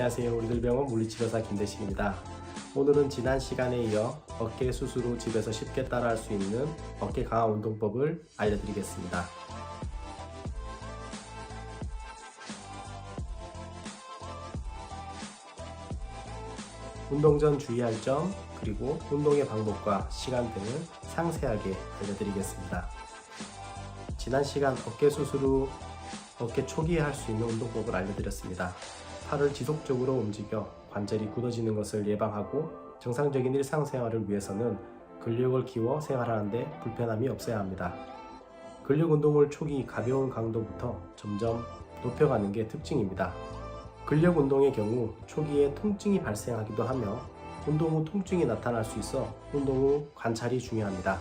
안녕하세요. 우리들 병원 물리치료사 김대식입니다. 오늘은 지난 시간에 이어 어깨 수술 후 집에서 쉽게 따라할 수 있는 어깨 강화 운동법을 알려드리겠습니다. 운동 전 주의할 점, 그리고 운동의 방법과 시간 등을 상세하게 알려드리겠습니다. 지난 시간 어깨 수술 후 어깨 초기에 할 수 있는 운동법을 알려드렸습니다. 팔을 지속적으로 움직여 관절이 굳어지는 것을 예방하고 정상적인 일상생활을 위해서는 근력을 키워 생활하는데 불편함이 없어야 합니다. 근력 운동을 초기 가벼운 강도부터 점점 높여가는 게 특징입니다. 근력 운동의 경우 초기에 통증이 발생하기도 하며 운동 후 통증이 나타날 수 있어 운동 후 관찰이 중요합니다.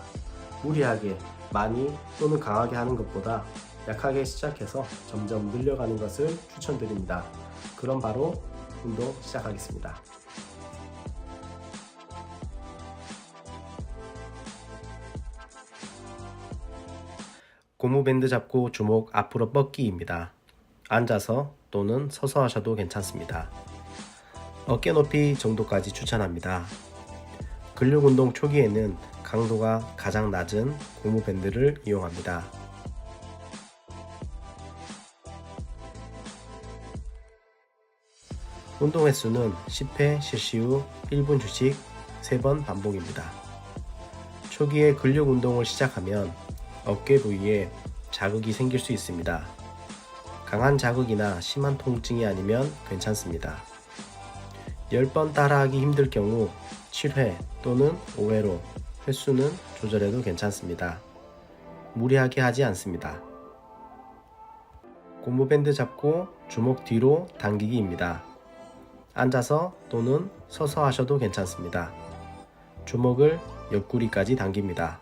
무리하게 많이 또는 강하게 하는 것보다 약하게 시작해서 점점 늘려가는 것을 추천드립니다. 그럼 바로 운동 시작하겠습니다. 고무밴드 잡고 주먹 앞으로 뻗기입니다. 앉아서 또는 서서 하셔도 괜찮습니다. 어깨 높이 정도까지 추천합니다. 근력 운동 초기에는 강도가 가장 낮은 고무밴드를 이용합니다. 운동 횟수는 10회 실시 후 1분 휴식 3번 반복입니다. 초기에 근력 운동을 시작하면 어깨 부위에 자극이 생길 수 있습니다. 강한 자극이나 심한 통증이 아니면 괜찮습니다. 10번 따라하기 힘들 경우 7회 또는 5회로 횟수는 조절해도 괜찮습니다. 무리하게 하지 않습니다. 고무밴드 잡고 주먹 뒤로 당기기입니다. 앉아서 또는 서서 하셔도 괜찮습니다. 주먹을 옆구리까지 당깁니다.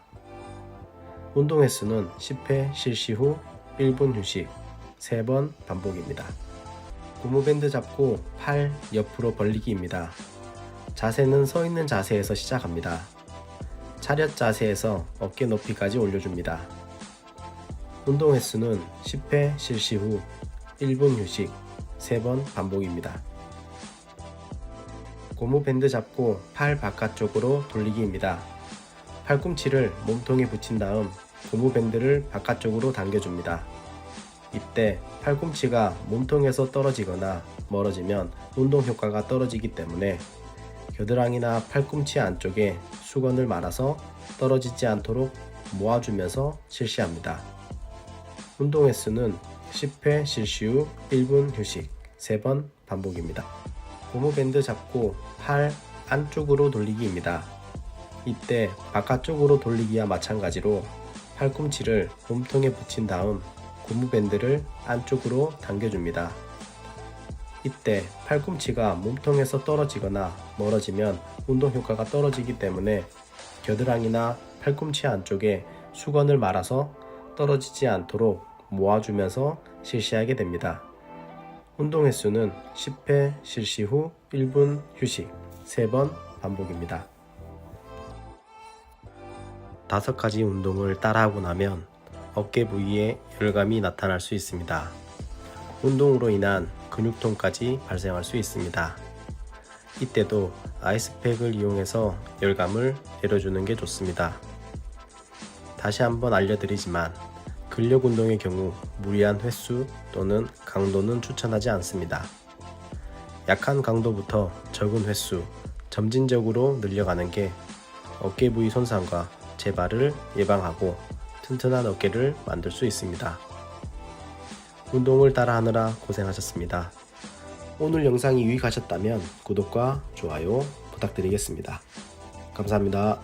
운동 횟수는 10회 실시 후 1분 휴식 3번 반복입니다. 고무밴드 잡고 팔 옆으로 벌리기입니다. 자세는 서 있는 자세에서 시작합니다. 차렷 자세에서 어깨 높이까지 올려줍니다. 운동 횟수는 10회 실시 후 1분 휴식 3번 반복입니다. 고무 밴드 잡고 팔 바깥쪽으로 돌리기입니다. 팔꿈치를 몸통에 붙인 다음 고무 밴드를 바깥쪽으로 당겨줍니다. 이때 팔꿈치가 몸통에서 떨어지거나 멀어지면 운동 효과가 떨어지기 때문에 겨드랑이나 팔꿈치 안쪽에 수건을 말아서 떨어지지 않도록 모아주면서 실시합니다. 운동 횟수는 10회 실시 후 1분 휴식 3번 반복입니다. 고무밴드 잡고 팔 안쪽으로 돌리기입니다. 이때 바깥쪽으로 돌리기와 마찬가지로 팔꿈치를 몸통에 붙인 다음 고무밴드를 안쪽으로 당겨줍니다. 이때 팔꿈치가 몸통에서 떨어지거나 멀어지면 운동 효과가 떨어지기 때문에 겨드랑이나 팔꿈치 안쪽에 수건을 말아서 떨어지지 않도록 모아주면서 실시하게 됩니다. 운동 횟수는 10회 실시 후 1분 휴식 3번 반복입니다. 다섯 가지 운동을 따라하고 나면 어깨 부위에 열감이 나타날 수 있습니다. 운동으로 인한 근육통까지 발생할 수 있습니다. 이때도 아이스팩을 이용해서 열감을 내려주는 게 좋습니다. 다시 한번 알려드리지만 근력 운동의 경우 무리한 횟수 또는 강도는 추천하지 않습니다. 약한 강도부터 적은 횟수, 점진적으로 늘려가는 게 어깨 부위 손상과 재발을 예방하고 튼튼한 어깨를 만들 수 있습니다. 운동을 따라하느라 고생하셨습니다. 오늘 영상이 유익하셨다면 구독과 좋아요 부탁드리겠습니다. 감사합니다.